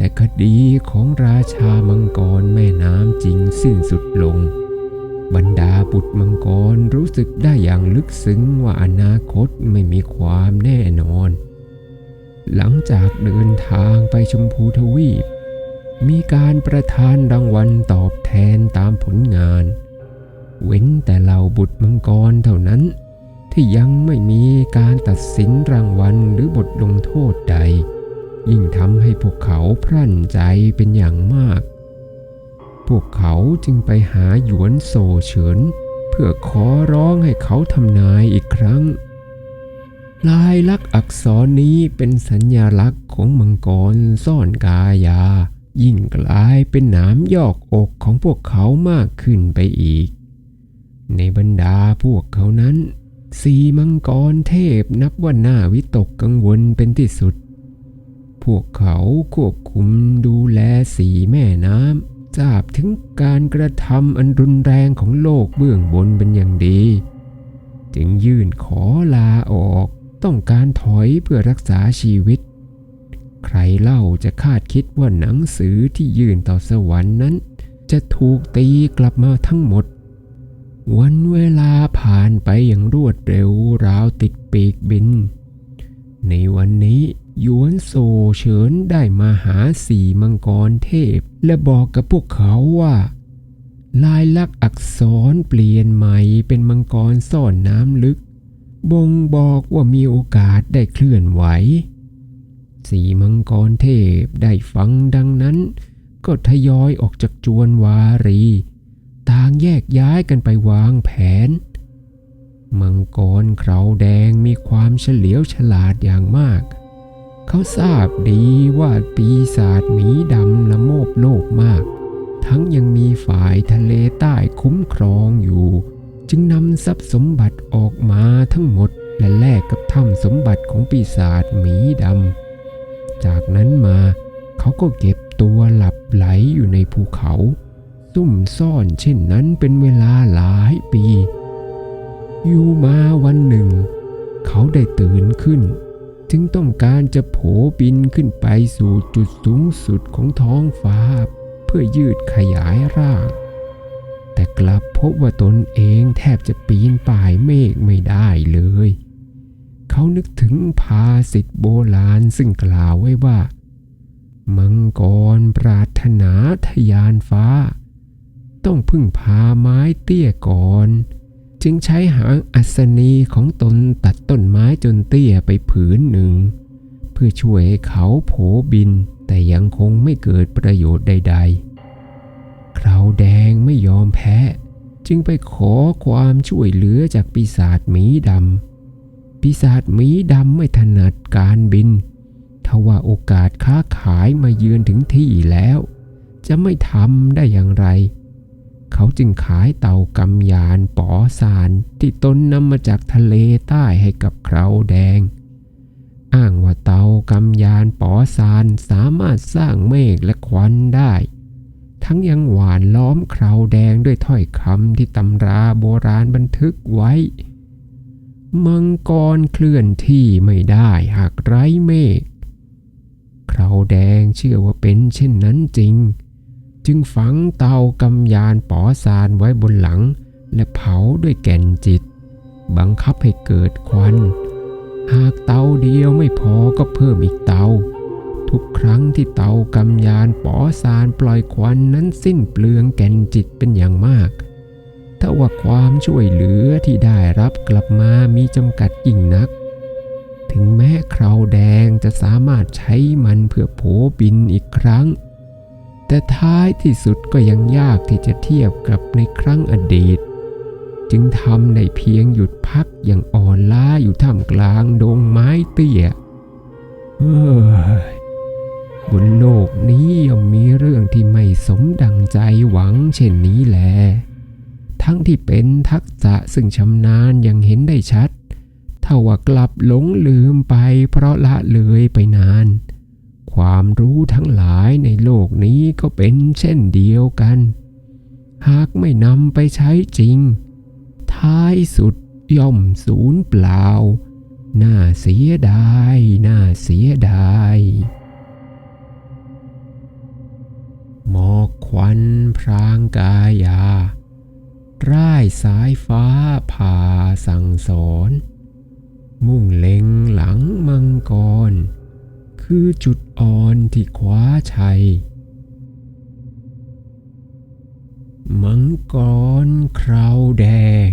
แต่คดีของราชามังกรแม่น้ำจริงสิ้นสุดลง บรรดาบุตรมังกรรู้สึกได้อย่างลึกซึ้งว่าอนาคตไม่มีความแน่นอน หลังจากเดินทางไปชมพูทวีป มีการประทานรางวัลตอบแทนตามผลงาน เว้นแต่เหล่าบุตรมังกรเท่านั้นที่ยังไม่มีการตัดสินรางวัลหรือบทลงโทษใด ยิ่งทำให้พวกเขาพรั่นใจเป็นอย่างมาก พวกเขาจึงไปหาหยวนโซเฉินเพื่อขอร้องให้เขาทำนายอีกครั้ง ลายลักษณ์อักษรนี้เป็นสัญญลักษณ์ของมังกรซ่อนกายา ยิ่งกลายเป็นหนามยอกอกของพวกเขามากขึ้นไปอีก ในบรรดาพวกเขานั้นสีมังกรเทพนับว่าน่าวิตกกังวลเป็นที่สุด พวกเขาควบคุมดูแลสีแม่น้ำทราบถึงการกระทำอันรุนแรงของโลกเบื้องบนเป็นอย่างดี จึงยื่นขอลาออกต้องการถอยเพื่อรักษาชีวิต ใครเล่าจะคาดคิดว่าหนังสือที่ยื่นต่อสวรรค์นั้น จะถูกตีกลับมาทั้งหมด วันเวลาผ่านไปอย่างรวดเร็วราวติดปีกบิน ในวันนี้ หยวนโซเฉินได้มาหาสี่มังกรเทพ และบอกกับพวกเขาว่า ลายลักษณ์อักษรเปลี่ยนใหม่เป็นมังกรซ่อนน้ำลึก บ่งบอกว่ามีโอกาสได้เคลื่อนไหว สี่มังกรเทพได้ฟังดังนั้น ก็ทยอยออกจากจวนวารี ต่างแยกย้ายกันไปวางแผนมังกรเคราแดงมีความเฉลียวฉลาดอย่างมาก เขาทราบดีว่าปีศาจหมีดำละโมบโลกมาก ทั้งยังมีฝ่ายทะเลใต้คุ้มครองอยู่ จึงนำทรัพย์สมบัติออกมาทั้งหมดและแลกกับถ้ำสมบัติของปีศาจหมีดำ จากนั้นมาเขาก็เก็บตัวหลับไหลอยู่ในภูเขา ซุ่มซ่อนเช่นนั้นเป็นเวลาหลายปี อยู่มาวันหนึ่ง เขาได้ตื่นขึ้น จึงต้องการจะโผบินขึ้นไปสู่จุดสูงสุดของท้องฟ้า เพื่อยืดขยายร่าง แต่กลับพบว่าตนเองแทบจะปีนป่ายเมฆไม่ได้เลย เขานึกถึงภาษิตโบราณซึ่งกล่าวไว้ว่า มังกรปรารถนาทะยานฟ้า ต้องพึ่งพาไม้เตี้ยก่อน จึงใช้หางอัศนีของตนตัดต้นไม้จนเตี้ยไปผืนหนึ่ง เพื่อช่วยให้เขาโผบิน แต่ยังคงไม่เกิดประโยชน์ใด ๆ คราวแดงไม่ยอมแพ้ จึงไปขอความช่วยเหลือจากปีศาจหมีดำปีศาจหมีดำไม่ถนัดการบินทว่าโอกาสค้าขายมาเยือนถึงที่แล้ว จะไม่ทำได้อย่างไร เขาจึงขายเต่ากำยานปอสารที่ตนนำมาจากทะเลใต้ให้กับคราวแดง อ้างว่าเตากำยานปอสารสามารถสร้างเมฆและควันได้ ทั้งยังหวานล้อมคราวแดงด้วยถ้อยคำที่ตำราโบราณบันทึกไว้ มังกรเคลื่อนที่ไม่ได้หากไร้เมฆคราวแดงเชื่อว่าเป็นเช่นนั้นจริง จึงฝังเตากำยานปอซานไว้บนหลัง และเผาด้วยแก่นจิต บังคับให้เกิดควัน หากเตาเดียวไม่พอก็เพิ่มอีกเตา ทุกครั้งที่เตากำยานปอซานปล่อยควันนั้นสิ้นเปลืองแก่นจิตเป็นอย่างมากถ้าว่าความช่วยเหลือที่ได้รับกลับมามีจำกัดยิ่งนัก ถึงแม้คราวแดงจะสามารถใช้มันเพื่อโผบินอีกครั้ง แต่ท้ายที่สุดก็ยังยากที่จะเทียบกับในครั้งอดีต จึงทำได้เพียงหยุดพักอย่างอ่อนล้าอยู่ท่ามกลางดงไม้เตี้ยเฮ้ยบนโลกนี้ย่อมมีเรื่องที่ไม่สมดังใจหวังเช่นนี้แหละทั้งที่เป็นทักษะซึ่งชำนาญยังเห็นได้ชัดถ้าว่ากลับหลงลืมไปเพราะละเลยไปนาน ความรู้ทั้งหลายในโลกนี้ก็เป็นเช่นเดียวกัน หากไม่นำไปใช้จริง ท้ายสุดย่อมสูญเปล่า น่าเสียดาย น่าเสียดายหมอกควันพรางกายา ร่ายสายฟ้าผ่าสั่งสอน มุ่งเล็งหลังมังกร คือจุดอ่อนที่คว้าชัย มังกรคราวแดง